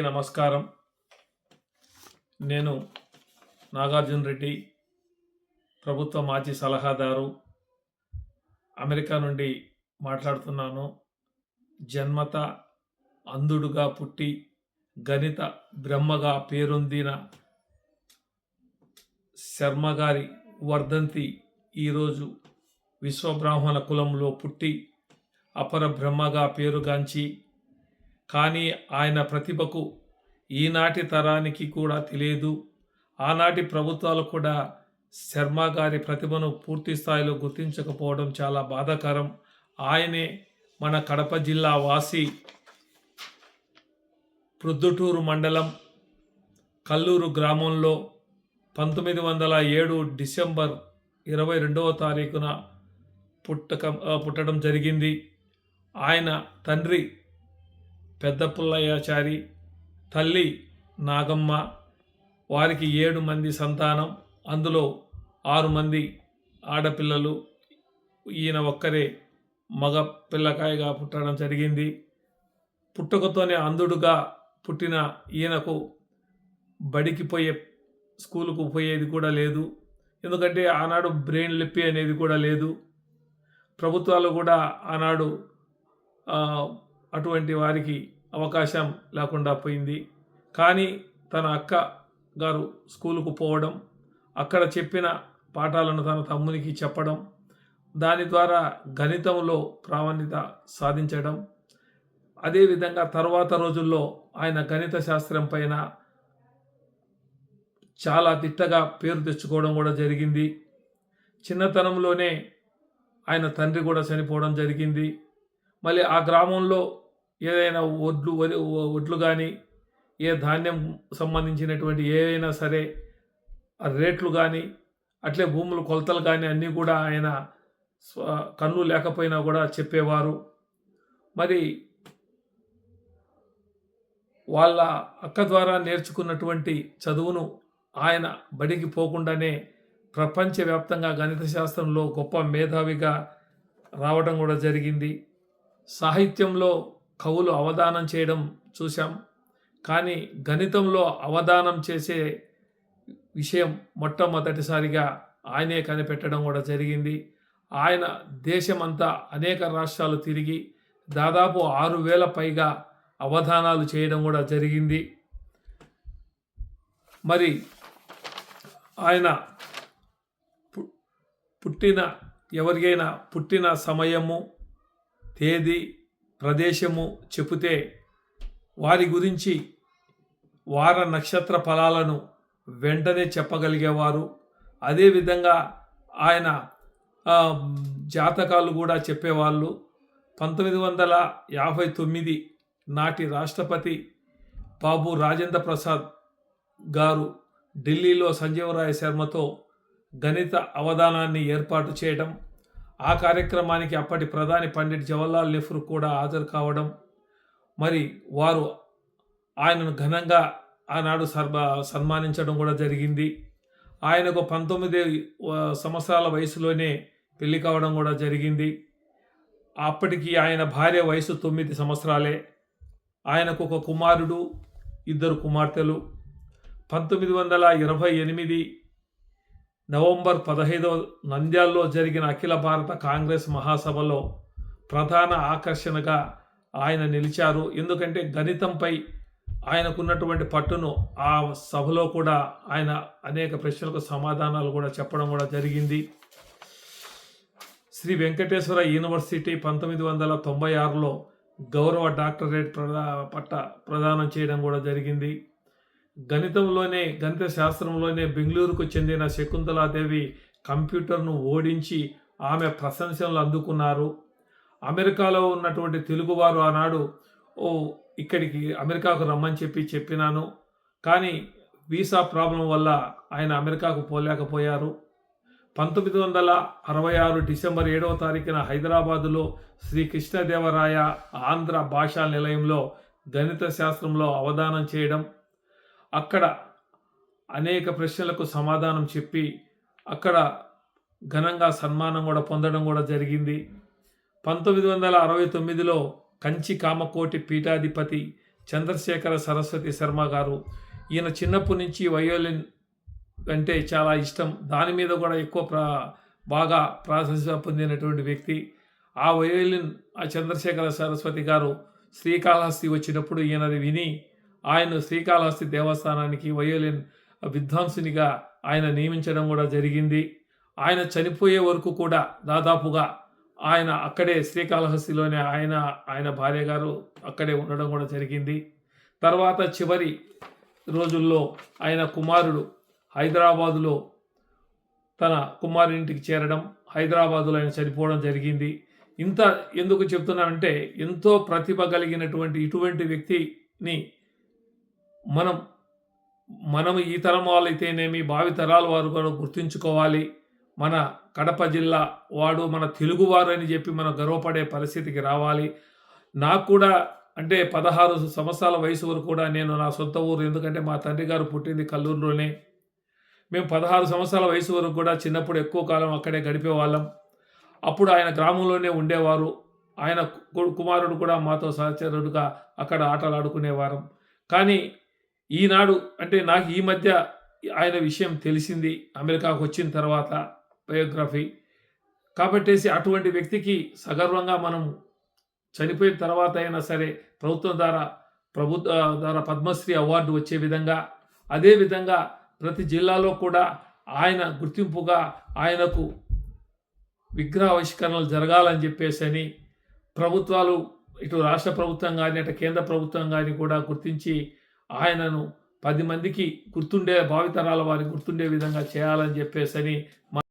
నమస్కారం. నేను నాగార్జున రెడ్డి ప్రభుత్వ మాజీ సలహాదారు అమెరికా నుండి మాట్లాడుతున్నాను. జన్మత అంధుడుగా పుట్టి గణిత బ్రహ్మగా పేరొందిన శర్మ గారి వర్ధంతి ఈరోజు విశ్వబ్రాహ్మణ కులంలో పుట్టి అపర బ్రహ్మగా పేరుగాంచి కానీ ఆయన ప్రతిభకు ఈనాటి తరానికి కూడా తెలియదు. ఆనాటి ప్రభుత్వాలు కూడా శర్మ గారి ప్రతిభను పూర్తి స్థాయిలో గుర్తించకపోవడం చాలా బాధాకరం. ఆయనే మన కడప జిల్లా వాసి ప్రొద్దుటూరు మండలం కల్లూరు గ్రామంలో పంతొమ్మిది వందల ఏడు డిసెంబర్ ఇరవై రెండవ తారీఖున పుట్టక పుట్టడం జరిగింది. ఆయన తండ్రి పెద్ద పుల్లయ్యాచారి తల్లి నాగమ్మ వారికి ఏడు మంది సంతానం అందులో ఆరు మంది ఆడపిల్లలు ఈయన ఒక్కరే మగ పిల్లకాయగా పుట్టడం జరిగింది. పుట్టుకతోనే అంధుడుగా పుట్టిన ఈయనకు బడికి పోయే స్కూలుకు పోయేది కూడా లేదు. ఎందుకంటే ఆనాడు బ్రెయిన్ లిప్పి అనేది కూడా లేదు. ప్రభుత్వాలు కూడా ఆనాడు అటువంటి వారికి అవకాశం లేకుండా పోయింది. కానీ తన అక్క గారు స్కూలుకు పోవడం అక్కడ చెప్పిన పాఠాలను తన తమ్మునికి చెప్పడం దాని ద్వారా గణితంలో ప్రావీణ్యత సాధించడం అదేవిధంగా తర్వాత రోజుల్లో ఆయన గణిత శాస్త్రం పైన చాలా దిట్టగా పేరు తెచ్చుకోవడం కూడా జరిగింది. చిన్నతనంలోనే ఆయన తండ్రి కూడా చనిపోవడం జరిగింది. మళ్ళీ ఆ గ్రామంలో ఏదైనా ఒడ్లు వరి ఒడ్లు కానీ ఏ ధాన్యం సంబంధించినటువంటి ఏవైనా సరే రేట్లు కానీ అట్లే భూములు కొలతలు కానీ అన్నీ కూడా ఆయన స్వ కన్ను లేకపోయినా కూడా చెప్పేవారు. మరి వాళ్ళ అక్క ద్వారా నేర్చుకున్నటువంటి చదువును ఆయన బడికి పోకుండానే ప్రపంచవ్యాప్తంగా గణిత శాస్త్రంలో గొప్ప మేధావిగా రావడం కూడా జరిగింది. సాహిత్యంలో కవులు అవధానం చేయడం చూశాం. కానీ గణితంలో అవధానం చేసే విషయం మొట్టమొదటిసారిగా ఆయనే కనిపెట్టడం కూడా జరిగింది. ఆయన దేశమంతా అనేక రాష్ట్రాలు తిరిగి దాదాపు ఆరు వేల పైగా అవధానాలు చేయడం కూడా జరిగింది. మరి ఆయన పు- పుట్టిన ఎవరికైనా పుట్టిన సమయము తేదీ ప్రదేశము చెబితే వారి గురించి వార నక్షత్ర ఫలాలను వెంటనే చెప్పగలిగేవారు. అదేవిధంగా ఆయన జాతకాలు కూడా చెప్పేవాళ్ళు. పంతొమ్మిది వందల యాభై తొమ్మిది నాటి రాష్ట్రపతి బాబు రాజేంద్ర ప్రసాద్ గారు ఢిల్లీలో సంజీవరాయ శర్మతో గణిత అవధానాన్ని ఏర్పాటు చేయడం ఆ కార్యక్రమానికి అప్పటి ప్రధాని పండిట్ జవహర్లాల్ నెహ్రూ కూడా హాజరు కావడం మరి వారు ఆయనను ఘనంగా ఆనాడు సర్వ సన్మానించడం కూడా జరిగింది. ఆయనకు పంతొమ్మిది సంవత్సరాల వయసులోనే పెళ్ళి కావడం కూడా జరిగింది. అప్పటికి ఆయన భార్య వయసు తొమ్మిది సంవత్సరాలే. ఆయనకు ఒక కుమారుడు ఇద్దరు కుమార్తెలు. పంతొమ్మిది వందల ఇరవై ఎనిమిది నవంబర్ పదహైదవ నంద్యాల్లో జరిగిన అఖిల భారత కాంగ్రెస్ మహాసభలో ప్రధాన ఆకర్షణగా ఆయన నిలిచారు. ఎందుకంటే గణితంపై ఆయనకున్నటువంటి పట్టును ఆ సభలో కూడా ఆయన అనేక ప్రశ్నలకు సమాధానాలు కూడా చెప్పడం కూడా జరిగింది. శ్రీ వెంకటేశ్వర యూనివర్సిటీ పంతొమ్మిది వందల తొంభై ఆరులో గౌరవ డాక్టరేట్ ప్రదా పట్ట ప్రదానం చేయడం కూడా జరిగింది. గణితంలోనే గణిత శాస్త్రంలోనే బెంగళూరుకు చెందిన శకుంతలాదేవి కంప్యూటర్ను ఓడించి ఆమె ప్రశంసలు అందుకున్నారు. అమెరికాలో ఉన్నటువంటి తెలుగువారు ఆనాడు ఓ ఇక్కడికి అమెరికాకు రమ్మని చెప్పి చెప్పినాను. కానీ వీసా ప్రాబ్లం వల్ల ఆయన అమెరికాకు పోలేకపోయారు. పంతొమ్మిది వందల అరవై ఆరు డిసెంబర్ ఏడవ తారీఖున హైదరాబాదులో శ్రీ కృష్ణదేవరాయ ఆంధ్ర భాషా నిలయంలో గణిత శాస్త్రంలో అవధానం చేయడం అక్కడ అనేక ప్రశ్నలకు సమాధానం చెప్పి అక్కడ ఘనంగా సన్మానం కూడా పొందడం కూడా జరిగింది. పంతొమ్మిది వందల అరవై తొమ్మిదిలో కంచి కామకోటి పీఠాధిపతి చంద్రశేఖర సరస్వతి శర్మ గారు ఈయన చిన్నప్పటి నుంచి వయోలిన్ అంటే చాలా ఇష్టం. దాని మీద కూడా ఎక్కువ ప్రా బాగా ప్రాశంస పొందినటువంటి వ్యక్తి. ఆ వయోలిన్ ఆ చంద్రశేఖర సరస్వతి గారు శ్రీకాళహస్తి వచ్చినప్పుడు ఈయనది విని ఆయన శ్రీకాళహస్తి దేవస్థానానికి వయోలిన్ విద్వాంసునిగా ఆయన నియమించడం కూడా జరిగింది. ఆయన చనిపోయే వరకు కూడా దాదాపుగా ఆయన అక్కడే శ్రీకాళహస్తిలోనే ఆయన ఆయన భార్య గారు అక్కడే ఉండడం కూడా జరిగింది. తర్వాత చివరి రోజుల్లో ఆయన కుమారుడు హైదరాబాదులో తన కుమారుడింటికి చేరడం హైదరాబాదులో ఆయన చనిపోవడం జరిగింది. ఇంత ఎందుకు చెప్తున్నానంటే ఎంతో ప్రతిభ కలిగినటువంటి ఇటువంటి వ్యక్తిని మనం మనం ఈ తరం వాళ్ళైతేనేమి భావి తరాల వారు కూడా గుర్తుంచుకోవాలి. మన కడప జిల్లా వాడు మన తెలుగువారు అని చెప్పి మనం గర్వపడే పరిస్థితికి రావాలి. నాకు కూడా అంటే పదహారు సంవత్సరాల వయసు వరకు కూడా నేను నా సొంత ఊరు ఎందుకంటే మా తండ్రి గారు పుట్టింది కల్లూరులోనే. మేము పదహారు సంవత్సరాల వయసు వరకు కూడా చిన్నప్పుడు ఎక్కువ కాలం అక్కడే గడిపేవాళ్ళం అప్పుడు ఆయన గ్రామంలోనే ఉండేవారు. ఆయన కు- కుమారుడు కూడా మాతో సహచరుడుగా అక్కడ ఆటలు ఆడుకునేవారం కానీ ఈనాడు అంటే నాకు ఈ మధ్య ఆయన విషయం తెలిసింది. అమెరికాకు వచ్చిన తర్వాత బయోగ్రఫీ. కాబట్టేసి అటువంటి వ్యక్తికి సగర్వంగా మనం చనిపోయిన తర్వాత అయినా సరే ప్రభుత్వం ద్వారా ప్రభుత్వ ద్వారా పద్మశ్రీ అవార్డు వచ్చే విధంగా అదే విధంగా ప్రతి జిల్లాలో కూడా ఆయన గుర్తింపుగా ఆయనకు విగ్రహావిష్కరణలు జరగాలని చెప్పేసి అని ప్రభుత్వాలు ఇటు రాష్ట్ర ప్రభుత్వం కానీ అటు కేంద్ర ప్రభుత్వం కానీ కూడా గుర్తించి ఆయనను పది మందికి గుర్తుండే భావితరాల వారికి గుర్తుండే విధంగా చేయాలని చెప్పేసి అని